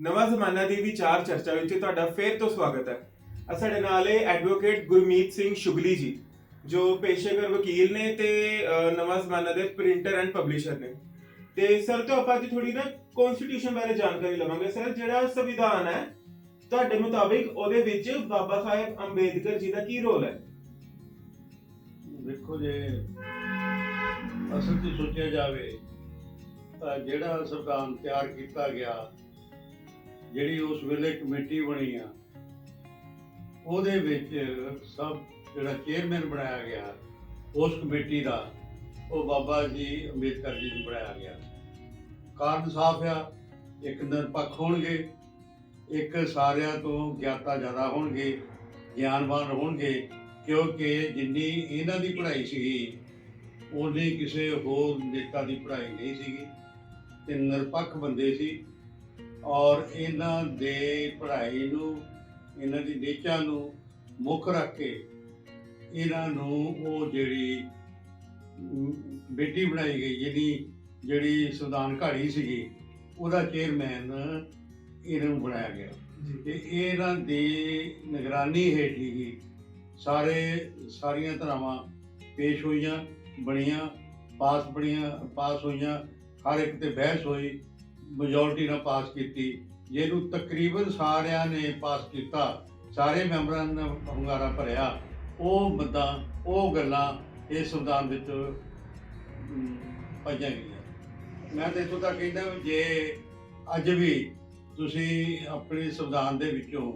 ਨਵਾਂ ਜ਼ਮਾਨਾ ਦੀ ਵਿਚਾਰ ਚਰਚਾ ਵਿੱਚ ਤੁਹਾਡਾ ਫੇਰ ਤੋਂ ਸਵਾਗਤ ਹੈ। ਅ ਸਾਡੇ ਨਾਲ ਹੈ ਐਡਵੋਕੇਟ ਗੁਰਮੀਤ ਸਿੰਘ ਸ਼ੁਗਲੀ ਜੀ ਜੋ ਪੇਸ਼ੇਵਰ ਵਕੀਲ ਨੇ ਤੇ ਅ, ਨਵਾਂ ਜ਼ਮਾਨਾ ਦੇ ਪ੍ਰਿੰਟਰ ਐਂਡ ਪਬਲਿਸ਼ਰ ਨੇ। ਤੇ ਸਰ ਤੋਂ ਆਪਾਂ ਅੱਜ ਥੋੜੀ ਨਾ ਕਨਸਟੀਟਿਊਸ਼ਨ ਬਾਰੇ ਜਾਣਕਾਰੀ ਲਵਾਂਗੇ। ਸਰ ਜਿਹੜਾ ਸੰਵਿਧਾਨ ਹੈ ਤੁਹਾਡੇ ਮੁਤਾਬਿਕ ਉਹਦੇ ਵਿੱਚ ਬਾਬਾ ਸਾਹਿਬ ਅੰਬੇਦਕਰ ਜੀ ਦਾ ਕੀ ਰੋਲ ਹੈ? ਦੇਖੋ ਜੇ ਅਸਲ 'ਚ ਸੋਚਿਆ ਜਾਵੇ ਤਾਂ ਜਿਹੜਾ ਸੰਵਿਧਾਨ ਤਿਆਰ ਕੀਤਾ ਗਿਆ ਜਿਹੜੀ ਉਸ ਵੇਲੇ ਕਮੇਟੀ ਬਣੀ ਆ, ਉਹਦੇ ਵਿੱਚ ਸਭ ਜਿਹੜਾ ਚੇਅਰਮੈਨ ਬਣਾਇਆ ਗਿਆ, ਉਸ ਕਮੇਟੀ ਦਾ, ਉਹ ਬਾਬਾ ਜੀ ਅੰਬੇਦਕਰ ਜੀ ਨੂੰ ਬਣਾਇਆ ਗਿਆ। ਕਾਰਨ ਸਾਫ਼ ਆ, ਇੱਕ ਨਿਰਪੱਖ ਹੋਣਗੇ, ਇੱਕ ਸਾਰਿਆਂ ਤੋਂ ਗਿਆਤਾ ਜ਼ਿਆਦਾ ਹੋਣਗੇ, ਗਿਆਨਵਾਨ ਹੋਣਗੇ, ਕਿਉਂਕਿ ਜਿੰਨੀ ਇਹਨਾਂ ਦੀ ਪੜ੍ਹਾਈ ਸੀਗੀ ਉਨੀ ਕਿਸੇ ਹੋਰ ਨੇਤਾ ਦੀ ਪੜ੍ਹਾਈ ਨਹੀਂ ਸੀਗੀ। ਤੇ ਨਿਰਪੱਖ ਬੰਦੇ ਸੀ ਔਰ ਇਹਨਾਂ ਦੇ ਪੜ੍ਹਾਈ ਨੂੰ ਇਹਨਾਂ ਦੀ ਨੇਚਾ ਨੂੰ ਮੁੱਖ ਰੱਖ ਕੇ ਇਹਨਾਂ ਨੂੰ ਉਹ ਜਿਹੜੀ ਬੇਟੀ ਬਣਾਈ ਗਈ ਜਿਹਦੀ ਜਿਹੜੀ ਸੰਵਿਧਾਨ ਘਾੜੀ ਸੀਗੀ ਉਹਦਾ ਚੇਅਰਮੈਨ ਇਹਨਾਂ ਨੂੰ ਬਣਾਇਆ ਗਿਆ। ਤੇ ਇਹਨਾਂ ਦੀ ਨਿਗਰਾਨੀ ਹੇਠ ਹੀ ਸਾਰੇ ਸਾਰੀਆਂ ਧਰਾਵਾਂ ਪੇਸ਼ ਹੋਈਆਂ ਬਣੀਆਂ ਪਾਸ ਬਣੀਆਂ ਪਾਸ ਹੋਈਆਂ ਹਰ ਇੱਕ ਤੇ ਬਹਿਸ ਹੋਈ। ਮੈਜੋਰਟੀ ਨਾਲ ਪਾਸ ਕੀਤੀ ਜਿਹਨੂੰ ਤਕਰੀਬਨ ਸਾਰਿਆਂ ਨੇ ਪਾਸ ਕੀਤਾ ਸਾਰੇ ਮੈਂਬਰਾਂ ਨੇ ਹੰਗਾਰਾ ਭਰਿਆ ਉਹ ਮੱਦਾਂ ਉਹ ਗੱਲਾਂ ਇਸ ਸੰਵਿਧਾਨ ਵਿੱਚ ਅਮ, ਪਾਈਆਂ ਗਈਆਂ। ਮੈਂ ਤਾਂ ਇੱਥੋਂ ਤੱਕ ਕਹਿੰਦਾ ਜੇ ਅੱਜ ਵੀ ਤੁਸੀਂ ਆਪਣੇ ਸੰਵਿਧਾਨ ਦੇ ਵਿੱਚੋਂ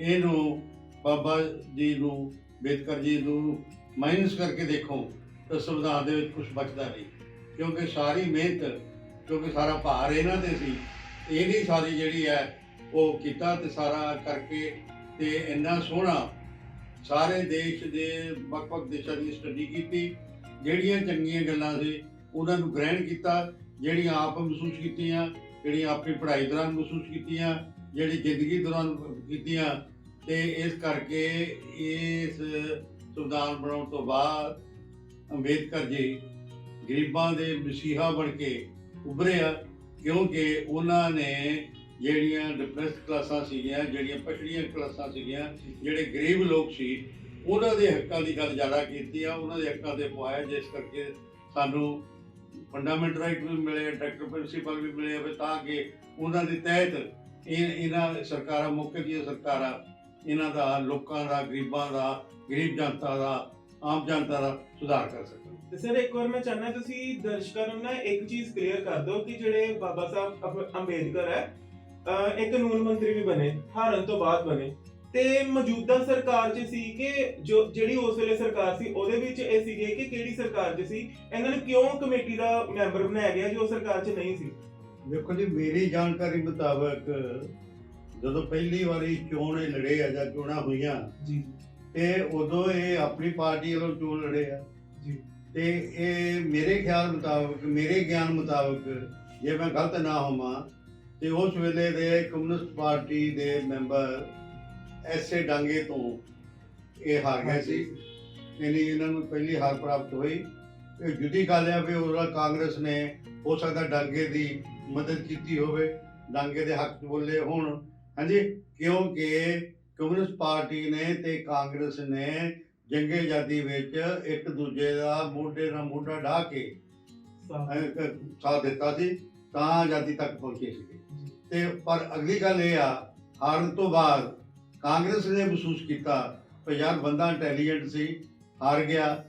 ਇਹਨੂੰ ਬਾਬਾ ਜੀ ਨੂੰ ਅੰਬੇਦਕਰ ਜੀ ਨੂੰ ਮਾਈਨਸ ਕਰਕੇ ਦੇਖੋ ਤਾਂ ਸੰਵਿਧਾਨ ਦੇ ਵਿੱਚ ਕੁਝ ਬਚਦਾ ਨਹੀਂ। ਕਿਉਂਕਿ ਸਾਰੀ ਮਿਹਨਤ ਕਿਉਂਕਿ ਸਾਰਾ ਭਾਰ ਇਹਨਾਂ ਤੇ ਸੀ। ਇਹਦੀ ਸਾਰੀ ਜਿਹੜੀ ਹੈ, ਉਹ ਕੀਤਾ ਤੇ ਸਾਰਾ ਕਰਕੇ ਤੇ ਇੰਨਾ ਸੋਹਣਾ ਸਾਰੇ ਦੇਸ਼ ਦੇ ਵੱਖ-ਵੱਖ ਦੇਸ਼ਾਂ ਦੀ ਸਟੱਡੀ ਕੀਤੀ। ਜਿਹੜੀਆਂ ਚੰਗੀਆਂ ਗੱਲਾਂ ਸੀ, ਉਹਨਾਂ ਨੂੰ ਗ੍ਰਹਿਣ ਕੀਤਾ। ਜਿਹੜੀਆਂ ਆਪ ਮਹਿਸੂਸ ਕੀਤੀਆਂ, ਜਿਹੜੀਆਂ ਆਪਣੀ ਪੜ੍ਹਾਈ ਦੌਰਾਨ ਮਹਿਸੂਸ ਕੀਤੀਆਂ, ਜਿਹੜੀ ਜ਼ਿੰਦਗੀ ਦੌਰਾਨ ਕੀਤੀਆਂ ਤੇ ਇਸ ਕਰਕੇ ਇਸ ਸੰਵਿਧਾਨ ਬਣਾਉਣ ਤੋਂ ਬਾਅਦ ਅੰਬੇਦਕਰ ਜੀ ਗਰੀਬਾਂ ਦੇ ਮਸੀਹਾ ਬਣ ਕੇ ਉੱਭਰੇ ਆ ਕਿਉਂਕਿ ਉਹਨਾਂ ਨੇ ਜਿਹੜੀਆਂ ਡਿਪਰੈਸਡ ਕਲਾਸਾਂ ਸੀਗੀਆਂ, ਜਿਹੜੀਆਂ ਪਛੜੀਆਂ ਕਲਾਸਾਂ ਸੀਗੀਆਂ, ਜਿਹੜੇ ਗਰੀਬ ਲੋਕ ਸੀ, ਉਹਨਾਂ ਦੇ ਹੱਕਾਂ ਦੀ ਗੱਲ ਜ਼ਿਆਦਾ ਕੀਤੀ ਆ, ਉਹਨਾਂ ਦੇ ਹੱਕਾਂ ਦੇ ਪਵਾਇਆ ਜਿਸ ਕਰਕੇ ਸਾਨੂੰ ਫੰਡਾਮੈਂਟ ਰਾਈਟ ਵੀ ਮਿਲੇ ਡਾਇਰੈਕਟਰ ਪ੍ਰਿੰਸੀਪਲ ਵੀ ਮਿਲੇ ਹੋਵੇ ਤਾਂ ਕਿ ਉਹਨਾਂ ਦੇ ਤਹਿਤ ਇਹ ਇਹਨਾਂ ਸਰਕਾਰਾਂ, ਮੌਕੇ ਦੀਆਂ ਸਰਕਾਰਾਂ, ਇਹਨਾਂ ਦਾ, ਲੋਕਾਂ ਦਾ, ਗਰੀਬਾਂ ਦਾ, ਗਰੀਬ ਜਨਤਾ ਦਾ ਆਮ ਜਨਤਾ ਦਾ ਸੁਧਾਰ ਕਰ ਸਕਣ। ਤੇ ਸਰ ਇੱਕ ਵਾਰ ਮੈਂ ਚਾਹਨਾ ਤੁਸੀਂ ਦਰਸ਼ਕਾਂ ਨੂੰ ਨਾ ਇੱਕ ਚੀਜ਼ ਕਲੀਅਰ ਕਰ ਦਿਓ ਕਿ ਜਿਹੜੇ ਬਾਬਾ ਸਾਹਿਬ ਅਬ- ਅੰਬੇਦਕਰ ਹੈ ਅਹ ਇਹ ਕਾਨੂੰਨ ਮੰਤਰੀ ਵੀ ਬਣੇ ਹਾਰਨ ਤੋਂ ਬਾਅਦ ਬਣੇ। ਤੇ ਮੌਜੂਦਾ ਸਰਕਾਰ 'ਚ ਸੀ ਕਿ ਜੋ ਜਿਹੜੀ ਉਸ ਵੇਲੇ ਸਰਕਾਰ ਸੀ ਉਹਦੇ ਵਿੱਚ ਇਹ ਸੀਗੇ ਕਿ ਕਿਹੜੀ ਸਰਕਾਰ 'ਚ ਸੀ ਇਹਨਾਂ ਨੂੰ ਕਿਉਂ ਕਮੇਟੀ ਦਾ ਮੈਂਬਰ ਬਣਾਇਆ ਗਿਆ ਜੋ ਸਰਕਾਰ 'ਚ ਨਹੀਂ ਸੀ? ਦੇਖੋ ਜੀ ਮੇਰੀ ਜਾਣਕਾਰੀ ਮੁਤਾਬਕ ਜਦੋਂ ਪਹਿਲੀ ਵਾਰੀ ਚੋਣ ਇਹ ਲੜੇ ਆ ਜਾਂ ਚੋਣਾਂ ਹੋਈਆਂ ਜੀ। ਤੇ ਉਦੋਂ ਇਹ ਆਪਣੀ ਪਾਰਟੀ ਵੱਲੋਂ ਚੋਣ ਲੜੇ ਆ? ਜੀ। ਤੇ ਇਹ ਮੇਰੇ ਖਿਆਲ ਮੁਤਾਬਕ ਮੇਰੇ ਗਿਆਨ ਮੁਤਾਬਕ ਜੇ ਮੈਂ ਗਲਤ ਨਾ ਹੋਵਾਂ ਤੇ ਉਸ ਵੇਲੇ ਦੇ ਕਮਿਊਨਿਸਟ ਪਾਰਟੀ ਦੇ ਮੈਂਬਰ ਐਸੇ ਡਾਂਗੇ ਤੋਂ ਇਹ ਹਾਰ ਗਏ ਸੀ। ਯਾਨੀ ਇਹਨਾਂ ਨੂੰ ਪਹਿਲੀ ਹਾਰ ਪ੍ਰਾਪਤ ਹੋਈ। ਇਹ ਜੁਦੀ ਗੱਲ ਹੈ ਵੀ ਉਹਦਾ ਕਾਂਗਰਸ ਨੇ ਹੋ ਸਕਦਾ ਡਾਂਗੇ ਦੀ ਮਦਦ ਕੀਤੀ ਹੋਵੇ। ਡਾਂਗੇ ਦੇ ਹੱਕ ਬੋਲੇ ਹੋਣ। ਹਾਂਜੀ? ਕਿਉਂਕਿ ਕਮਿਊਨਿਸਟ ਪਾਰਟੀ ਨੇ ਤੇ ਕਾਂਗਰਸ ਨੇ ਜੰਗੇ ਆਜ਼ਾਦੀ ਵਿੱਚ ਇੱਕ ਦੂਜੇ ਦਾ ਮੋਢੇ ਨਾਲ ਮੋਢਾ ਢਾ ਕੇ ਸਾਥ ਦਿੱਤਾ ਸੀ ਤਾਂ ਆਜ਼ਾਦੀ ਤੱਕ ਪਹੁੰਚੇ ਸੀ ਤੇ ਪਰ ਅਗਲੀ ਗੱਲ ਇਹ ਆ ਹਾਰਨ ਤੋਂ ਬਾਅਦ ਕਾਂਗਰਸ ਨੇ ਮਹਿਸੂਸ ਕੀਤਾ ਕਿ ਯਾਰ ਬੰਦਾ ਇੰਟੈਲੀਜੈਂਟ ਸੀ ਹਾਰ ਗਿਆ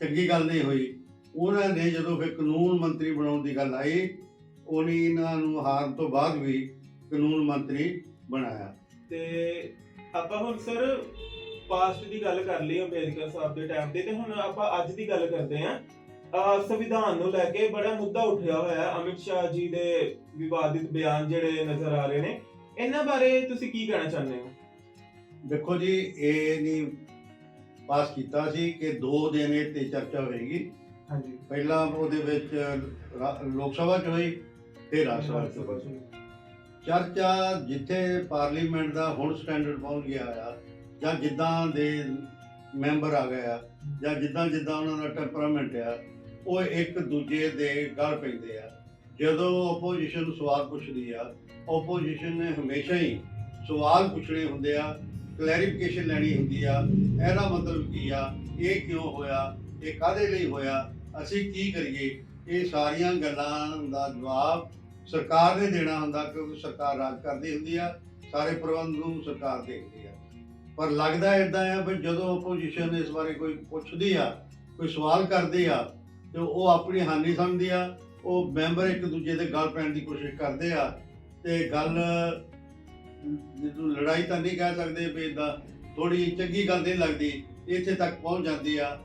ਚੰਗੀ ਗੱਲ ਨਹੀਂ ਹੋਈ। ਉਹਨਾਂ ਨੇ ਜਦੋਂ ਫਿਰ ਕਾਨੂੰਨ ਮੰਤਰੀ ਬਣਾਉਣ ਦੀ ਗੱਲ ਆਈ ਉਹਨੇ ਇਹਨਾਂ ਨੂੰ ਹਾਰਨ ਤੋਂ ਬਾਅਦ ਵੀ ਕਾਨੂੰਨ ਮੰਤਰੀ ਬਣਾਇਆ। ਤੇ ਆਪਾਂ ਹੁਣ ਸਰ ਪਾਸਟ ਦੀ ਗੱਲ ਕਰ ਲਈ ਅੰਬੇਦਕਰ ਸਾਹਿਬ ਦੇ ਟਾਈਮ ਤੇ ਤੇ ਹੁਣ ਆਪਾਂ ਅੱਜ ਦੀ ਗੱਲ ਕਰਦੇ ਆਂ ਅਹ ਸੰਵਿਧਾਨ ਨੂੰ ਲੈ ਕੇ ਬੜਾ ਮੁੱਦਾ ਉੱਠਿਆ ਹੋਇਆ ਹੈ। ਅਮਿਤ ਸ਼ਾਹ ਜੀ ਦੇ ਵਿਵਾਦਿਤ ਬਿਆਨ ਜਿਹੜੇ ਨਜ਼ਰ ਆ ਰਹੇ ਨੇ। ਇਹਨਾਂ ਬਾਰੇ ਤੁਸੀਂ ਕੀ ਕਹਿਣਾ ਚਾਹੁੰਦੇ ਹੋ? ਦੇਖੋ ਜੀ ਇਹ ਨਹੀਂ ਪਾਸ ਕੀਤਾ ਸੀ ਕਿ ਦੋ ਦਿਨ ਇਹ ਤੇ ਚਰਚਾ ਹੋਏਗੀ। ਹਾਂਜੀ। ਪਹਿਲਾਂ ਉਹਦੇ ਵਿੱਚ ਰਾ- ਲੋਕ ਸਭਾ ਚ ਹੋਈ ਫਿਰ ਰਾਜ ਸਭਾ ਚ ਹੋਈ। ਚਰਚਾ ਜਿੱਥੇ ਪਾਰਲੀਮੈਂਟ ਦਾ ਹੁਣ ਸਟੈਂਡਰਡ ਪਹੁੰਚ ਗਿਆ ਆ, ਜਾਂ ਜਿੱਦਾਂ ਦੇ ਮੈਂਬਰ ਆ ਗਏ ਆ, ਜਾਂ ਜਿੱਦਾਂ ਜਿੱਦਾਂ ਉਹਨਾਂ ਦਾ ਟੈਂਪਰਾਮੈਂਟ ਆ, ਉਹ ਇੱਕ ਦੂਜੇ ਦੇ ਗਲ ਪੈਂਦੇ ਆ। ਜਦੋਂ ਆਪੋਜੀਸ਼ਨ ਸਵਾਲ ਪੁੱਛਦੀ ਆ ਆਪੋਜੀਸ਼ਨ ਨੇ ਹਮੇਸ਼ਾ ਹੀ ਸਵਾਲ ਪੁੱਛਣੇ ਹੁੰਦੇ ਆ ਕਲੈਰੀਫਿਕੇਸ਼ਨ ਲੈਣੀ ਹੁੰਦੀ ਆ, ਇਹਦਾ ਮਤਲਬ ਕੀ ਆ, ਇਹ ਕਿਉਂ ਹੋਇਆ, ਇਹ ਕਾਹਦੇ ਲਈ ਹੋਇਆ, ਅਸੀਂ ਕੀ ਕਰੀਏ, ਇਹ ਸਾਰੀਆਂ ਗੱਲਾਂ ਦਾ ਜਵਾਬ ਸਰਕਾਰ ਨੇ ਦੇਣਾ ਹੁੰਦਾ ਕਿਉਂਕਿ ਸਰਕਾਰ ਰਾਜ ਕਰਦੀ ਹੁੰਦੀ ਆ, ਸਾਰੇ ਪ੍ਰਬੰਧ ਨੂੰ ਸਰਕਾਰ ਦੇਖਦੀ ਆ। ਪਰ ਲੱਗਦਾ ਇਦਾਂ ਆ ਵੀ ਜਦੋਂ ਆਪੋਜੀਸ਼ਨ ਇਸ ਬਾਰੇ ਕੋਈ ਪੁੱਛਦੀ ਆ, ਕੋਈ ਸਵਾਲ ਕਰਦੀ ਆ, ਤੇ ਉਹ ਆਪਣੀ ਹਾਨੀ ਸਮਝਦੀ ਆ, ਉਹ ਮੈਂਬਰ ਇੱਕ ਦੂਜੇ ਦੇ ਗੱਲ ਪੈਣ ਦੀ ਕੋਸ਼ਿਸ਼ ਕਰਦੇ ਆ, ਤੇ ਗੱਲ ਜਿਹਨੂੰ ਲੜਾਈ ਤਾਂ ਨਹੀਂ ਕਹਿ ਸਕਦੇ ਵੀ ਇਦਾਂ ਥੋੜੀ ਚੰਗੀ ਗੱਲ ਨਹੀਂ ਲੱਗਦੀ, ਇੱਥੇ ਤੱਕ ਪਹੁੰਚ ਜਾਂਦੀ ਆ,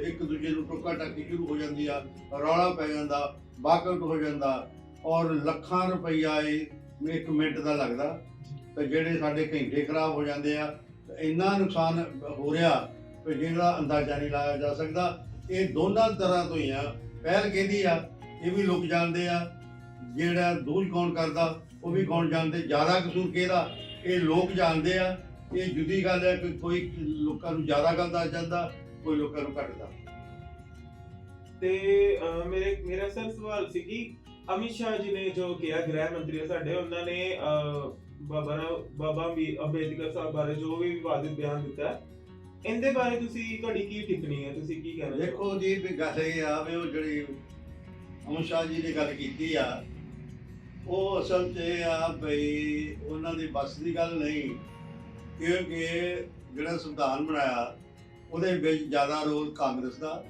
ਇੱਕ ਦੂਜੇ ਨੂੰ ਟੋਕਾ ਟਾਕੀ ਸ਼ੁਰੂ ਹੋ ਜਾਂਦੀ ਆ, ਰੌਲਾ ਪੈ ਜਾਂਦਾ ਬਾਕਟ ਹੋ ਜਾਂਦਾ ਔਰ ਲੱਖਾਂ ਰੁਪਈਆ ਇਹ ਇੱਕ ਮਿੰਟ ਦਾ ਲੱਗਦਾ, ਤੇ ਜਿਹੜੇ ਸਾਡੇ ਘੰਟੇ ਖਰਾਬ ਹੋ ਜਾਂਦੇ ਆ ਇੰਨਾ ਨੁਕਸਾਨ ਹੋ ਰਿਹਾ ਕਿ ਜਿਹੜਾ ਅੰਦਾਜ਼ਾ ਨਹੀਂ ਲਾਇਆ ਜਾ ਸਕਦਾ। ਇਹ ਦੋਨਾਂ ਤਰ੍ਹਾਂ ਤੋਂ ਹੀ ਆ। ਪਹਿਲ ਕਿਹਦੀ ਆ? ਇਹ ਵੀ ਲੋਕ ਜਾਣਦੇ ਆ। ਜਿਹੜਾ ਦੋਸ਼ ਕੌਣ ਕਰਦਾ, ਉਹ ਵੀ ਕੌਣ ਜਾਣਦੇ? ਜ਼ਿਆਦਾ ਕਸੂਰ ਕਿਹਦਾ? ਇਹ ਲੋਕ ਜਾਣਦੇ ਆ। ਇਹ ਜੁਦੀ ਗੱਲ ਹੈ ਕਿ ਕੋਈ ਲੋਕਾਂ ਨੂੰ ਜ਼ਿਆਦਾ ਗੱਲ ਦੱਸ ਜਾਂਦਾ, ਕੋਈ ਲੋਕਾਂ ਨੂੰ ਘੱਟ ਦੱਸ। ਤੇ ਮੇਰੇ, ਮੇਰਾ ਸਰ ਸਵਾਲ ਸੀ ਕਿ ਅਮਿਤ ਸ਼ਾਹ ਜੀ ਨੇ ਜੋ ਕਿਹਾ, ਗ੍ਰਹਿ ਮੰਤਰੀ ਆ ਸਾਡੇ, ਉਹਨਾਂ ਨੇ ਬਾਬਾ ਰਾਓ- ਬਾਬਾ ਵੀ ਅੰਬੇਦਕਰ ਸਾਹਿਬ ਬਾਰੇ ਜੋ ਵੀ ਵਿਵਾਦਿਤ ਬਿਆਨ ਦਿੱਤਾ ਇਹਦੇ ਬਾਰੇ ਤੁਸੀਂ, ਤੁਹਾਡੀ ਕੀ ਟਿੱਪਣੀ ਹੈ ਤੁਸੀਂ ਕੀ ਕਹਿਣਾ ਚਾਹੋਗੇ? ਦੇਖੋ ਜੀ, ਵੀ ਗੱਲ ਇਹ ਆ ਵੀ ਉਹ ਜਿਹੜੀ ਅਮਿਤ ਸ਼ਾਹ ਜੀ ਨੇ ਗੱਲ ਕੀਤੀ ਆ, ਉਹ ਅਸਲ 'ਚ ਇਹ ਆ ਬਈ ਉਹਨਾਂ ਦੀ ਬਸ ਦੀ ਗੱਲ ਨਹੀਂ, ਕਿਉਂਕਿ ਜਿਹੜਾ ਸੰਵਿਧਾਨ ਬਣਾਇਆ, ਉਹਦੇ ਵਿੱਚ ਜ਼ਿਆਦਾ ਰੋਲ ਕਾਂਗਰਸ ਦਾ,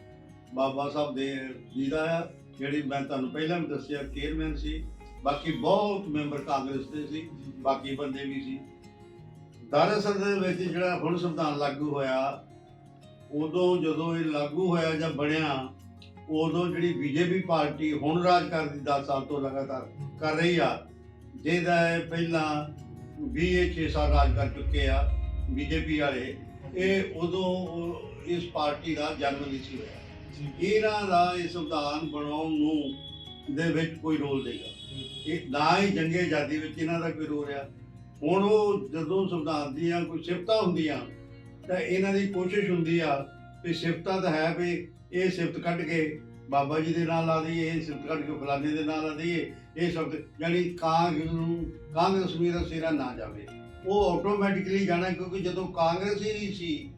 ਬਾਬਾ ਸਾਹਿਬ ਦੇ ਜੀ ਦਾ ਆ ਜਿਹੜੀ ਮੈਂ ਤੁਹਾਨੂੰ ਪਹਿਲਾਂ ਵੀ ਦੱਸਿਆ ਚੇਅਰਮੈਨ ਸੀ, ਬਾਕੀ ਬਹੁਤ ਮੈਂਬਰ ਕਾਂਗਰਸ ਦੇ ਸੀ, ਬਾਕੀ ਬੰਦੇ ਵੀ ਸੀ। ਦਰਅਸਲ ਦੇ ਵਿੱਚ ਜਿਹੜਾ ਹੁਣ ਸੰਵਿਧਾਨ ਲਾਗੂ ਹੋਇਆ, ਉਦੋਂ ਜਦੋਂ ਇਹ ਲਾਗੂ ਹੋਇਆ ਜਾਂ ਬਣਿਆ, ਉਦੋਂ ਜਿਹੜੀ ਬੀਜੇਪੀ ਪਾਰਟੀ ਹੁਣ ਰਾਜ ਕਰਦੀ 10 ਸਾਲ ਤੋਂ ਲਗਾਤਾਰ ਕਰ ਰਹੀ ਆ, ਜਿਹਦਾ ਇਹ ਪਹਿਲਾਂ 20 6 ਸਾਲ ਰਾਜ ਕਰ ਚੁੱਕੇ ਆ, ਬੀਜੇਪੀ ਵਾਲੇ, ਇਹ ਉਦੋਂ ਇਸ ਪਾਰਟੀ ਦਾ ਜਨਮ ਨਹੀਂ ਸੀ ਹੋਇਆ। ਇਹਨਾਂ ਦਾ ਇਹ ਸੰਵਿਧਾਨ ਬਣਾਉਣ ਨੂੰ ਦੇ ਵਿੱਚ ਕੋਈ ਰੋਲ ਨਹੀਂਗਾ ਇਹ ਨਾ ਹੀ ਜੰਗੇ ਆਜ਼ਾਦੀ ਵਿੱਚ ਇਹਨਾਂ ਦਾ ਕੋਈ ਰੋਲ ਆ। ਹੁਣ ਉਹ ਜਦੋਂ ਸੰਵਿਧਾਨ ਦੀਆਂ ਕੋਈ ਸਿਫਤਾਂ ਹੁੰਦੀਆਂ, ਤਾਂ ਇਹਨਾਂ ਦੀ ਕੋਸ਼ਿਸ਼ ਹੁੰਦੀ ਆ ਵੀ ਸਿਫਤਾਂ ਤਾਂ ਹੈ ਵੀ ਇਹ ਸਿਫਤ ਕੱਢ ਕੇ ਬਾਬਾ ਜੀ ਦੇ ਨਾਲ ਲਾ ਦਈਏ, ਇਹ ਸਿਫਤ ਕੱਢ ਕੇ ਫਲਾਣੇ ਦੇ ਨਾਲ ਲਾ ਦਈਏ, ਇਹ ਸ਼ਬਦ ਯਾਨੀ ਕਾਂਗਰਸ ਨੂੰ, ਕਾਂਗਰਸ ਮੇਰਾ ਸਿਰਾ ਨਾ ਜਾਵੇ। ਉਹ ਆਟੋਮੈਟਿਕਲੀ ਜਾਣਾ ਕਿਉਂਕਿ ਜਦੋਂ ਕਾਂਗਰਸ ਹੀ ਨਹੀਂ ਸੀ,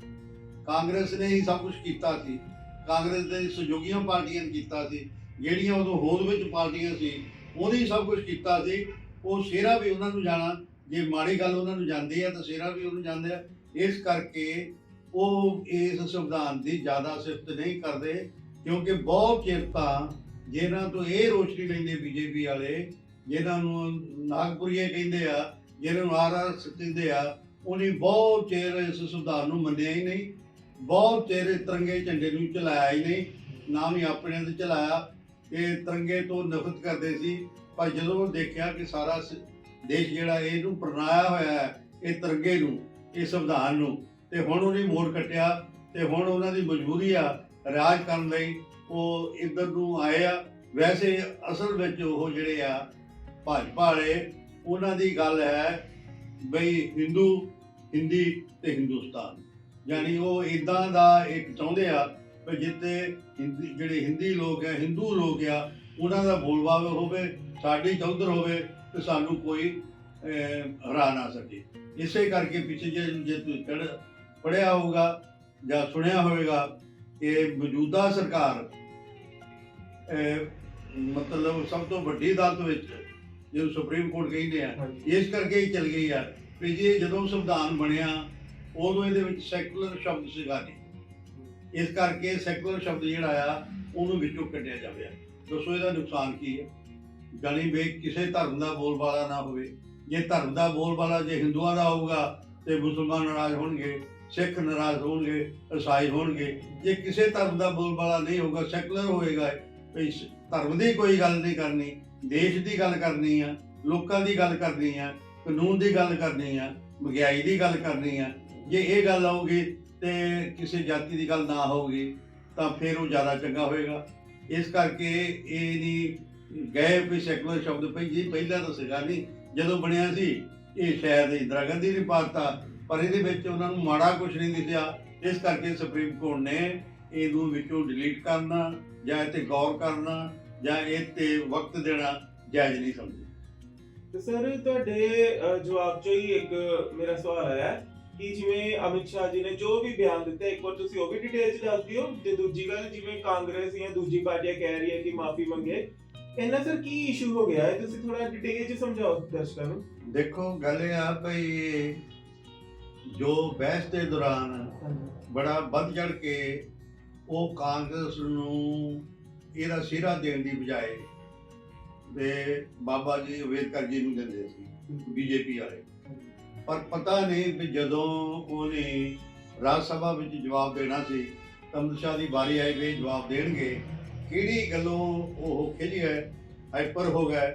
ਕਾਂਗਰਸ ਨੇ ਹੀ ਸਭ ਕੁਝ ਕੀਤਾ ਸੀ। ਕਾਂਗਰਸ ਦੇ ਸਹਿਯੋਗੀਆਂ ਪਾਰਟੀਆਂ ਨੇ ਕੀਤਾ ਸੀ, ਜਿਹੜੀਆਂ ਉਦੋਂ ਹੋਂਦ ਵਿੱਚ ਪਾਰਟੀਆਂ ਸੀ, ਉਹਨੇ ਹੀ ਸਭ ਕੁਝ ਕੀਤਾ ਸੀ। ਉਹ ਸਿਰਾ ਵੀ ਉਹਨਾਂ ਨੂੰ ਜਾਣਾ, ਜੇ ਮਾੜੀ ਗੱਲ ਉਹਨਾਂ ਨੂੰ ਜਾਂਦੀ ਹੈ ਤਾਂ ਸਿਰਾ ਵੀ ਉਹਨੂੰ ਜਾਂਦੇ ਆ। ਇਸ ਕਰਕੇ ਉਹ ਇਸ ਸੰਵਿਧਾਨ ਦੀ ਜ਼ਿਆਦਾ ਸਿਫਤ ਨਹੀਂ ਕਰਦੇ, ਕਿਉਂਕਿ ਬਹੁਤ ਚਿਰ ਤਾਂ ਜਿਹਨਾਂ ਤੋਂ ਇਹ ਰੋਸ਼ਨੀ ਲੈਂਦੇ ਬੀਜੇਪੀ ਵਾਲੇ ਜਿਹਨਾਂ ਨੂੰ ਨਾਗਪੁਰੀਏ ਕਹਿੰਦੇ ਆ ਜਿਹਨਾਂ ਨੂੰ ਆਰਐਸ ਕਹਿੰਦੇ ਆ, ਉਹਨੇ ਬਹੁਤ ਚਿਰ ਇਸ ਸੰਵਿਧਾਨ ਨੂੰ ਮੰਨਿਆ ਹੀ ਨਹੀਂ। ਬਹੁਤ ਚਿਰ ਤਿਰੰਗੇ ਝੰਡੇ ਨੂੰ ਚਲਾਇਆ ਹੀ ਨਹੀਂ, ਨਾ ਵੀ ਆਪਣੇ ਤੇ ਚਲਾਇਆ। ਇਹ ਤਿਰੰਗੇ ਤੋਂ ਨਫ਼ਰਤ ਕਰਦੇ ਸੀ, ਪਰ ਜਦੋਂ ਦੇਖਿਆ ਕਿ ਸਾਰਾ ਸ- ਦੇਸ਼ ਜਿਹੜਾ ਇਹਨੂੰ ਪ੍ਰਣਾਇਆ ਹੋਇਆ ਹੈ, ਇਹ ਤਿਰੰਗੇ ਨੂੰ, ਇਹ ਸੰਵਿਧਾਨ ਨੂੰ, ਤੇ ਹੁਣ ਉਹਨੇ ਮੋੜ ਕੱਟਿਆ, ਤੇ ਹੁਣ ਉਹਨਾਂ ਦੀ ਮਜਬੂਰੀ ਆ ਰਾਜ ਕਰਨ ਲਈ। ਉਹ ਇੱਧਰ ਨੂੰ ਆਏ ਆ। ਵੈਸੇ ਅਸਲ ਵਿੱਚ ਉਹ ਜਿਹੜੇ ਆ ਭਾਜਪਾ ਵਾਲੇ, ਉਹਨਾਂ ਦੀ ਗੱਲ ਹੈ ਬਈ ਹਿੰਦੂ, ਹਿੰਦੀ ਤੇ ਹਿੰਦੁਸਤਾਨ। ਯਾਨੀ ਉਹ ਇਦਾਂ ਦਾ ਇੱਕ ਚਾਹੁੰਦੇ ਆ ਵੀ ਜਿੱਤੇ ਹਿੰਦੀ ਜਿਹੜੇ ਹਿੰਦੀ ਲੋਕ ਆ ਹਿੰਦੂ ਲੋਕ ਆ ਉਹਨਾਂ ਦਾ ਬੋਲਬਾਲਾ ਹੋਵੇ ਸਾਡੀ ਚੌਧਰ ਹੋਵੇ ਤੇ ਸਾਨੂੰ ਕੋਈ ਹਰਾ ਨਾ ਸਕੇ। ਇਸੇ ਕਰਕੇ ਪਿੱਛੇ ਜੇ ਜੇ ਤੁਸੀਂ ਪੜ੍ਹ- ਪੜ੍ਹਿਆ ਹੋਊਗਾ ਜਾਂ ਸੁਣਿਆ ਹੋਵੇਗਾ ਕਿ ਮੌਜੂਦਾ ਸਰਕਾਰ ਮਤਲਬ ਸਭ ਤੋਂ ਵੱਡੀ ਅਦਾਲਤ ਵਿੱਚ ਜਿਹਨੂੰ ਸੁਪਰੀਮ ਕੋਰਟ ਕਹਿੰਦੇ ਆ ਇਸ ਕਰਕੇ ਹੀ ਚਲ ਗਈ ਆ ਵੀ ਜੇ ਜਦੋਂ ਸੰਵਿਧਾਨ ਬਣਿਆ ਉਦੋਂ ਇਹਦੇ ਵਿੱਚ ਸੈਕੂਲਰ ਸ਼ਬਦ ਸੀਗਾ ਨਹੀਂ। ਇਸ ਕਰਕੇ ਸੈਕੂਲਰ ਸ਼ਬਦ ਜਿਹੜਾ ਆ, ਉਹਨੂੰ ਵਿੱਚੋਂ ਕੱਢਿਆ ਜਾਵੇ। ਦੱਸੋ ਇਹਦਾ ਨੁਕਸਾਨ ਕੀ ਹੈ? ਜਾਣੀ ਵੀ ਕਿਸੇ ਧਰਮ ਦਾ ਬੋਲਬਾਲਾ ਨਾ ਹੋਵੇ। ਜੇ ਧਰਮ ਦਾ ਬੋਲਬਾਲਾ ਜੇ ਹਿੰਦੂਆਂ ਦਾ ਹੋਊਗਾ, ਤੇ ਮੁਸਲਮਾਨ ਨਾਰਾਜ਼ ਹੋਣਗੇ, ਸਿੱਖ ਨਾਰਾਜ਼ ਹੋਣਗੇ ਈਸਾਈ ਹੋਣਗੇ। ਜੇ ਕਿਸੇ ਧਰਮ ਦਾ ਬੋਲਬਾਲਾ ਨਹੀਂ ਹੋਊਗਾ, ਸੈਕੂਲਰ ਹੋਏਗਾ ਵੀ ਧਰਮ ਦੀ ਕੋਈ ਗੱਲ ਨਹੀਂ ਕਰਨੀ, ਦੇਸ਼ ਦੀ ਗੱਲ ਕਰਨੀ ਆ, ਲੋਕਾਂ ਦੀ ਗੱਲ ਕਰਨੀ ਆ, ਕਾਨੂੰਨ ਦੀ ਗੱਲ ਕਰਨੀ ਆ ਮਹਿੰਗਾਈ ਦੀ ਗੱਲ ਕਰਨੀ ਆ ਜੇ ਇਹ ਗੱਲ ਆਊਗੀ ਤੇ ਕਿਸੇ ਜਾਤੀ ਦੀ ਗੱਲ ਨਾ ਹੋਊਗੀ, ਤਾਂ ਫਿਰ ਉਹ ਜ਼ਿਆਦਾ ਚੰਗਾ ਹੋਏਗਾ। ਇਸ ਕਰਕੇ ਇਹ ਨਹੀਂ ਗਏ ਵੀ ਸੈਕੂਲਰ ਸ਼ਬਦ ਪਈ ਜੀ ਪਹਿਲਾਂ ਤਾਂ ਸੀਗਾ ਨਹੀਂ, ਜਦੋਂ ਬਣਿਆ ਸੀ, ਇਹ ਸ਼ਾਇਦ ਇੰਦਰਾ ਗਾਂਧੀ ਨੇ ਪਾਤਾ ਪਰ ਇਹਦੇ ਵਿੱਚ ਉਹਨਾਂ ਨੂੰ ਮਾੜਾ ਕੁਝ ਨਹੀਂ ਦਿਸਿਆ ਇਸ ਕਰਕੇ ਸੁਪਰੀਮ ਕੋਰਟ ਨੇ ਇਹਨੂੰ ਵਿੱਚੋਂ ਡਿਲੀਟ ਕਰਨਾ, ਜਾਂ ਇਹ ਤੇ ਗੌਰ ਕਰਨਾ, ਜਾਂ ਇਹ ਤੇ ਵਕਤ ਦੇਣਾ ਜਾਇਜ਼ ਨਹੀਂ ਸਮਝਦੇ ਤੇ ਸਰ, ਤੁਹਾਡੇ ਜਵਾਬ ਚੋਂ ਹੀ ਇੱਕ ਮੇਰਾ ਸਵਾਲ ਆਇਆ। ਹੈ ਕਿ ਜਿਵੇਂ ਅਮਿਤ ਸ਼ਾਹ ਜੀ ਨੇ ਜੋ ਵੀ ਬਿਆਨ ਦਿੱਤਾ ਇੱਕ ਵਾਰ ਤੁਸੀਂ ਉਹ ਵੀ ਡਿਟੇਲ ਚ ਦੱਸ ਦਿਓ ਤੇ ਦੂਜੀ ਗੱਲ ਜਿਵੇਂ ਕਾਂਗਰਸ ਜਾਂ ਦੂਜੀ ਪਾਰਟੀਆਂ ਕਹਿ ਰਹੀ ਹੈ ਕਿ ਮਾਫੀ ਮੰਗੇ ਇਹਨਾਂ ਸਰ ਕੀ ਇਸ਼ੂ ਹੋ ਗਿਆ? ਹੈ ਤੁਸੀਂ ਥੋੜਾ ਡਿਟੇਲ ਚ ਸਮਝਾਓ ਦਰਸ਼ਕਾਂ ਨੂੰ। ਦੇਖੋ ਗੱਲ ਇਹ ਆ ਭਈ ਜੋ ਬਹਿਸ ਦੇ ਦੌਰਾਨ ਬੜਾ ਵੱਧ ਚੜ ਕੇ ਉਹ ਕਾਂਗਰਸ ਨੂੰ ਇਹਦਾ ਸਿਹਰਾ ਦੇਣ ਦੀ ਬਜਾਏ ਤੇ ਬਾਬਾ ਜੀ ਅੰਬੇਦਕਰ ਜੀ ਨੂੰ ਦਿੰਦੇ ਸੀ ਬੀਜੇਪੀ ਵਾਲੇ। ਪਰ ਪਤਾ ਨਹੀਂ ਵੀ ਜਦੋਂ ਉਹਨੇ ਰਾਜ ਸਭਾ ਵਿੱਚ ਜਵਾਬ ਦੇਣਾ ਸੀ, ਤਾਂ ਸ਼ਾਹ ਦੀ ਵਾਰੀ ਆਈ ਵੀ ਜਵਾਬ ਦੇਣਗੇ। ਕਿਹੜੀ ਗੱਲੋਂ ਉਹ ਖਿਝ ਗਏ ਹਾਈਪਰ ਹੋ ਗਏ,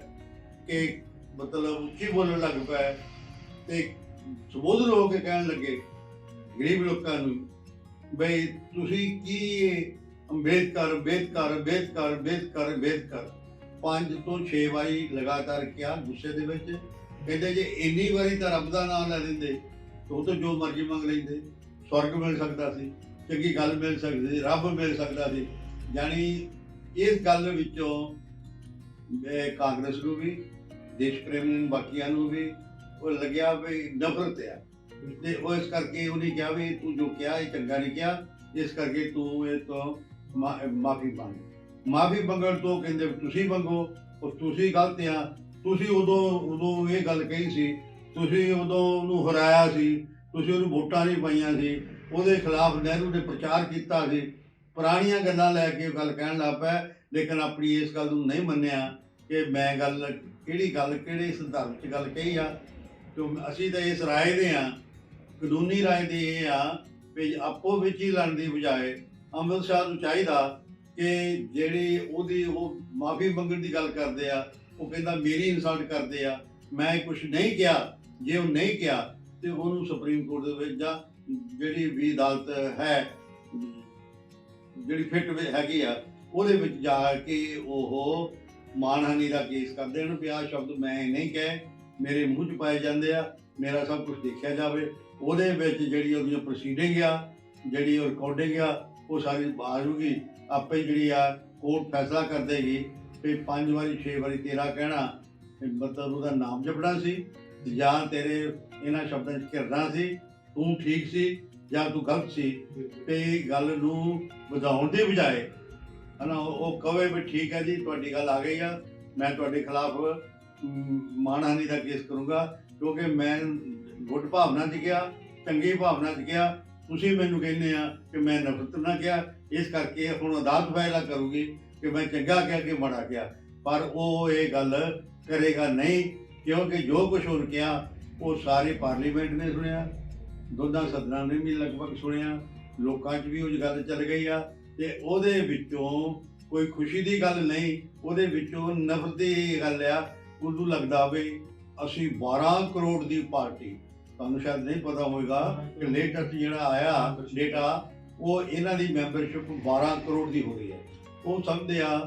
ਕਿ ਮਤਲਬ ਉੱਚੀ ਬੋਲਣ ਲੱਗ ਪਏ, ਤੇ ਸੰਬੋਧਨ ਹੋ ਕੇ ਕਹਿਣ ਲੱਗੇ, ਗਰੀਬ ਲੋਕਾਂ ਨੂੰ, ਬਈ ਤੁਸੀਂ ਕੀ ਅੰਬੇਦਕਰ ਅੰਬੇਦਕਰ ਅੰਬੇਦਕਰ ਅੰਬੇਦਕਰ ਅੰਬੇਦਕਰ। ਪੰਜ ਤੋਂ 6 ਵਾਰੀ ਲਗਾਤਾਰ ਕਿਹਾ ਗੁੱਸੇ ਦੇ ਵਿੱਚ। ਕਹਿੰਦੇ ਜੇ ਇੰਨੀ ਵਾਰੀ ਤਾਂ ਰੱਬ ਦਾ ਨਾਮ ਲੈ ਦਿੰਦੇ ਉਹ ਤਾਂ ਜੋ ਮਰਜ਼ੀ ਮੰਗ ਲੈਂਦੇ। ਸਵਰਗ ਮਿਲ ਸਕਦਾ ਸੀ, ਚੰਗੀ ਗੱਲ ਮਿਲ ਸਕਦੀ ਸੀ ਰੱਬ ਮਿਲ ਸਕਦਾ ਸੀ। ਯਾਨੀ ਇਸ ਗੱਲ ਵਿੱਚੋਂ ਮੈਂ ਕਾਂਗਰਸ ਨੂੰ ਵੀ, ਦੇਸ਼ ਪ੍ਰੇਮ ਨੂੰ, ਬਾਕੀਆਂ ਨੂੰ ਵੀ, ਉਹ ਲੱਗਿਆ ਵੀ ਨਫ਼ਰਤ ਆ। ਤੇ ਉਹ ਇਸ ਕਰਕੇ ਉਹਨੇ ਕਿਹਾ ਵੀ ਤੂੰ ਜੋ ਕਿਹਾ, ਇਹ ਚੰਗਾ ਨਹੀਂ ਕਿਹਾ। ਇਸ ਕਰਕੇ ਤੂੰ ਇਹ ਤੋਂ ਮਾਫੀ ਮੰਗ। ਮਾਫੀ ਮੰਗਣ ਤੋਂ ਕਹਿੰਦੇ ਤੁਸੀਂ ਮੰਗੋ, ਉਹ ਤੁਸੀਂ ਗਲਤ ਆ। ਤੁਸੀਂ ਉਦੋਂ ਉਦੋਂ ਇਹ ਗੱਲ ਕਹੀ ਸੀ, ਤੁਸੀਂ ਉਦੋਂ ਉਹਨੂੰ ਹਰਾਇਆ ਸੀ, ਤੁਸੀਂ ਉਹਨੂੰ ਵੋਟਾਂ ਨਹੀਂ ਪਾਈਆਂ ਸੀ, ਉਹਦੇ ਖਿਲਾਫ ਨਹਿਰੂ ਨੇ ਪ੍ਰਚਾਰ ਕੀਤਾ ਸੀ। ਪੁਰਾਣੀਆਂ ਗੱਲਾਂ ਲੈ ਕੇ ਗੱਲ ਕਹਿਣ ਲੱਗ ਪਿਆ, ਲੇਕਿਨ ਆਪਣੀ ਇਸ ਗੱਲ ਨੂੰ ਨਹੀਂ ਮੰਨਿਆ ਕਿ ਮੈਂ ਗੱਲ, ਕਿਹੜੀ ਗੱਲ, ਕਿਹੜੇ ਸੰਦਰਭ 'ਚ ਗੱਲ ਕਹੀ ਆ। ਕਿਉਂ ਅਸੀਂ ਤਾਂ ਇਸ ਰਾਏ ਦੇ ਆ, ਕਾਨੂੰਨੀ ਰਾਏ ਦੇ ਇਹ ਆ ਵੀ ਆਪੋ ਵਿੱਚ ਹੀ ਲੜਨ ਦੀ ਬਜਾਏ ਅੰਮ੍ਰਿਤ ਸ਼ਾਹ ਨੂੰ ਚਾਹੀਦਾ ਕਿ ਜਿਹੜੀ ਉਹਦੀ ਉਹ ਮਾਫੀ ਮੰਗਣ ਦੀ ਗੱਲ ਕਰਦੇ ਆ ਉਹ ਕਹਿੰਦਾ, ਮੇਰੀ ਇਨਸਲਟ ਕਰਦੇ ਆ। ਮੈਂ ਕੁਝ ਨਹੀਂ ਕਿਹਾ। ਜੇ ਉਹ ਨਹੀਂ ਕਿਹਾ, ਤੇ ਉਹਨੂੰ ਸੁਪਰੀਮ ਕੋਰਟ ਦੇ ਵਿੱਚ ਜਾਂ ਜਿਹੜੀ ਵੀ ਅਦਾਲਤ ਹੈ, ਜਿਹੜੀ ਫਿੱਟ ਵਿੱਚ ਹੈਗੀ ਆ, ਉਹਦੇ ਵਿੱਚ ਜਾ ਕੇ ਉਹ ਮਾਨਹਾਨੀ ਦਾ ਕੇਸ ਕਰ ਦੇਣ। ਵੀ ਆਹ ਸ਼ਬਦ ਮੈਂ ਨਹੀਂ ਕਹੇ। ਮੇਰੇ ਮੂੰਹ 'ਚ ਪਾਏ ਜਾਂਦੇ ਆ। ਮੇਰਾ ਸਭ ਕੁਝ ਦੇਖਿਆ ਜਾਵੇ। ਉਹਦੇ ਵਿੱਚ ਜਿਹੜੀ ਉਹਦੀਆਂ ਪ੍ਰੋਸੀਡਿੰਗ ਆ, ਜਿਹੜੀ ਉਹ ਰਿਕਾਰਡਿੰਗ ਆ, ਉਹ ਸਾਰੀ ਬਾਹਰ ਹੋਊਗੀ ਆਪੇ ਜਿਹੜੀ ਆ ਕੋਰਟ ਫੈਸਲਾ ਕਰ ਦੇਗੀ। ਵੀ ਪੰਜ ਵਾਰੀ, ਛੇ ਵਾਰੀ ਤੇਰਾ ਕਹਿਣਾ ਮਤਲਬ ਉਹਦਾ ਨਾਮ ਜਪਣਾ ਸੀ ਜਾਂ ਤੇਰੇ ਇਹਨਾਂ ਸ਼ਬਦਾਂ 'ਚ ਘਿਰਨਾ ਸੀ, ਤੂੰ ਠੀਕ ਸੀ ਜਾਂ ਤੂੰ ਗਲਤ ਸੀ, ਤੇ ਗੱਲ ਨੂੰ ਵਧਾਉਣ ਦੀ ਬਜਾਏ, ਹਨਾ, ਉਹ ਉਹ ਕਵੇ ਵੀ ਠੀਕ ਹੈ ਜੀ, ਤੁਹਾਡੀ ਗੱਲ ਆ ਗਈ ਆ, ਮੈਂ ਤੁਹਾਡੇ ਖਿਲਾਫ ਮਾਨਹਾਨੀ ਦਾ ਕੇਸ ਕਰੂੰਗਾ, ਕਿਉਂਕਿ ਮੈਂ ਗੁੱਡ ਭਾਵਨਾ 'ਚ ਗਿਆ, ਚੰਗੀ ਭਾਵਨਾ 'ਚ ਗਿਆ, ਤੁਸੀਂ ਮੈਨੂੰ ਕਹਿੰਦੇ ਆ ਕਿ ਮੈਂ ਨਫ਼ਰਤ ਨਾ ਕਿਹਾ, ਇਸ ਕਰਕੇ ਹੁਣ ਅਦਾਲਤ ਫੈਸਲਾ ਕਰੂਗੀ ਕਿ ਮੈਂ ਚੰਗਾ ਕਿਹਾ ਕਿ ਮਾੜਾ ਕਿਹਾ। ਪਰ ਉਹ ਇਹ ਗੱਲ ਕਰੇਗਾ ਨਹੀਂ ਕਿਉਂਕਿ ਜੋ ਕੁਝ ਉਹਨੇ ਕਿਹਾ ਉਹ ਸਾਰੇ ਪਾਰਲੀਮੈਂਟ ਨੇ ਸੁਣਿਆ ਦੋਨਾਂ ਸਦਨਾਂ ਨੇ ਵੀ ਲਗਭਗ ਸੁਣਿਆ ਲੋਕਾਂ 'ਚ ਵੀ ਉਹ ਗੱਲ ਚੱਲ ਗਈ ਆ ਤੇ ਉਹਦੇ ਵਿੱਚੋਂ ਕੋਈ ਖੁਸ਼ੀ ਦੀ ਗੱਲ ਨਹੀਂ ਉਹਦੇ ਵਿੱਚੋਂ ਨਫ਼ਰਤ ਦੀ ਗੱਲ ਆ ਉਹਨੂੰ ਲੱਗਦਾ ਵੀ ਅਸੀਂ 12 ਕਰੋੜ ਦੀ ਪਾਰਟੀ ਤੁਹਾਨੂੰ ਸ਼ਾਇਦ ਨਹੀਂ ਪਤਾ ਹੋਵੇਗਾ ਕਿ ਲੇਟੈਸਟ ਜਿਹੜਾ ਆਇਆ ਡੇਟਾ ਉਹ ਇਹਨਾਂ ਦੀ ਮੈਂਬਰਸ਼ਿਪ 12 ਕਰੋੜ ਦੀ ਹੋ ਗਈ ਹੈ। ਉਹ ਸਮਝਦੇ ਆ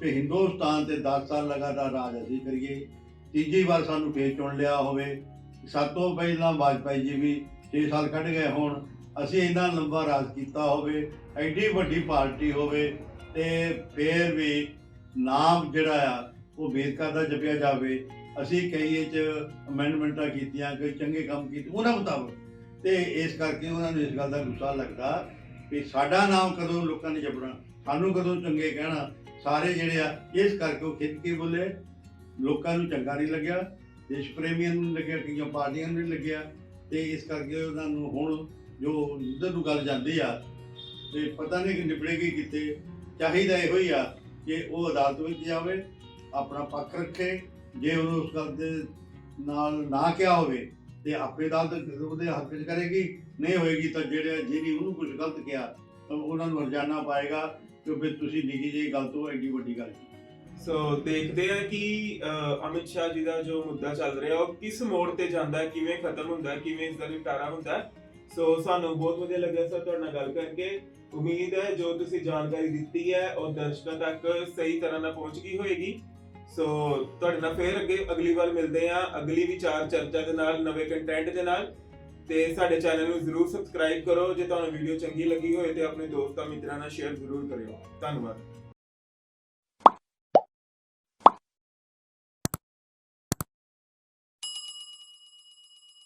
ਕਿ ਹਿੰਦੁਸਤਾਨ ਤੇ 10 ਸਾਲ ਲਗਾਤਾਰ ਰਾਜ ਅਸੀਂ ਕਰੀਏ, ਤੀਜੀ ਵਾਰ ਸਾਨੂੰ ਫੇਰ ਚੁਣ ਲਿਆ ਹੋਵੇ। ਸਭ ਤੋਂ ਪਹਿਲਾਂ ਵਾਜਪਾਈ ਜੀ ਵੀ 6 ਸਾਲ ਕੱਢ ਗਏ ਹੋਣ, ਅਸੀਂ ਇੰਨਾ ਲੰਬਾ ਰਾਜ ਕੀਤਾ ਹੋਵੇ, ਐਡੀ ਵੱਡੀ ਪਾਰਟੀ ਹੋਵੇ ਤੇ ਫੇਰ ਵੀ ਨਾਮ ਜਿਹੜਾ ਆ, ਉਹ ਵੇਦਕਾ ਦਾ ਜਪਿਆ ਜਾਵੇ। ਅਸੀਂ ਕਈ ਚ ਅਮੈਂਡਮੈਂਟਾਂ ਕੀਤੀਆਂ ਕਿ ਚੰਗੇ ਕੰਮ ਕੀਤੇ, ਉਹਨਾਂ ਮੁਤਾਬਕ। ਤੇ ਇਸ ਕਰਕੇ ਉਹਨਾਂ ਨੂੰ ਇਸ ਗੱਲ ਦਾ ਗੁੱਸਾ ਲੱਗਦਾ ਕਿ ਸਾਡਾ ਨਾਮ ਕਦੋਂ ਲੋਕਾਂ ਨੇ ਜਪਣਾ। ਸਾਨੂੰ ਕਦੋਂ ਚੰਗੇ ਕਹਿਣਾ? ਸਾਰੇ ਜਿਹੜੇ ਆ, ਇਸ ਕਰਕੇ ਉਹ ਖਿੱਚ ਕੇ ਬੋਲੇ। ਲੋਕਾਂ ਨੂੰ ਚੰਗਾ ਨਹੀਂ ਲੱਗਿਆ। ਦੇਸ਼ ਪ੍ਰੇਮੀਆਂ ਨੂੰ ਨਹੀਂ ਲੱਗਿਆ, ਕਈਆਂ ਪਾਰਟੀਆਂ ਨੂੰ ਨਹੀਂ ਲੱਗਿਆ। ਤੇ ਇਸ ਕਰਕੇ ਉਹਨਾਂ ਨੂੰ ਹੁਣ ਜੋ ਜਿੱਧਰ ਨੂੰ ਗੱਲ ਜਾਂਦੀ ਆ, ਤੇ ਪਤਾ ਨਹੀਂ ਕਿ ਨਿਬੜੇਗੀ ਕਿੱਥੇ ਚਾਹੀਦਾ ਇਹੋ ਹੀ ਆ ਕਿ ਉਹ ਅਦਾਲਤ ਵਿੱਚ ਜਾਵੇ, ਆਪਣਾ ਪੱਖ ਰੱਖੇ। ਜੇ ਉਹਨੂੰ ਉਸ ਗੱਲ ਦੇ ਨਾਲ ਨਾ ਕਿਹਾ ਹੋਵੇ, ਤੇ ਆਪੇ ਅਦਾਲਤ ਉਹਦੇ ਹੱਕ 'ਚ ਕਰੇਗੀ, ਨਹੀਂ ਹੋਏਗੀ ਤਾਂ ਜਿਹੜੇ ਜਿਹਨੇ ਉਹਨੂੰ ਕੁਝ ਗਲਤ ਕਿਹਾ, ਤਾਂ ਉਹਨਾਂ ਨੂੰ ਹਰਜਾਨਾ ਪਾਏਗਾ। ਕਿ ਵੀ ਤੁਸੀਂ ਨਿੱਕੀ ਜਿਹੀ ਗੱਲ ਤੋਂ ਐਡੀ ਵੱਡੀ ਗੱਲ ਕੀਤੀ। ਸੋ ਦੇਖਦੇ ਆ ਕਿ ਅਹ, ਅਮਿਤ ਸ਼ਾਹ ਜੀ ਦਾ ਜੋ ਮੁੱਦਾ ਚੱਲ ਰਿਹਾ ਉਹ ਕਿਸ ਮੋੜ ਤੇ ਜਾਂਦਾ ਹੈ ਕਿਵੇਂ ਖਤਮ ਹੁੰਦਾ ਹੈ ਕਿਵੇਂ ਇਸ ਦਾ ਨਿਪਟਾਰਾ ਹੁੰਦਾ ਹੈ। ਸੋ ਸਾਨੂੰ ਬਹੁਤ ਵਧੀਆ ਲੱਗਿਆ ਸਰ ਤੁਹਾਡੇ ਨਾਲ ਗੱਲ ਕਰਕੇ। ਉਮੀਦ ਹੈ ਜੋ ਤੁਸੀਂ ਜਾਣਕਾਰੀ ਦਿੱਤੀ ਹੈ ਉਹ ਦਰਸ਼ਕਾਂ ਤੱਕ ਸਹੀ ਤਰ੍ਹਾਂ ਨਾਲ ਪਹੁੰਚ ਗਈ ਹੋਏਗੀ। ਸੋ ਤੁਹਾਡੇ ਨਾਲ ਫੇਰ ਅੱਗੇ ਅਗਲੀ ਵਾਰ ਮਿਲਦੇ ਆ ਅਗਲੀ ਵਿਚਾਰ ਚਰਚਾ ਦੇ ਨਾਲ ਨਵੇਂ ਕੰਟੈਂਟ ਦੇ ਨਾਲ। ਤੇ ਸਾਡੇ ਚੈਨਲ ਨੂੰ ਜ਼ਰੂਰ ਸਬਸਕ੍ਰਾਈਬ ਕਰੋ, ਜੇ ਤੁਹਾਨੂੰ ਵੀਡੀਓ ਚੰਗੀ ਲੱਗੀ ਹੋਵੇ ਤੇ ਆਪਣੇ ਦੋਸਤਾਂ ਮਿੱਤਰਾਂ ਨਾਲ ਸ਼ੇਅਰ ਜ਼ਰੂਰ ਕਰਿਓ। ਧੰਨਵਾਦ।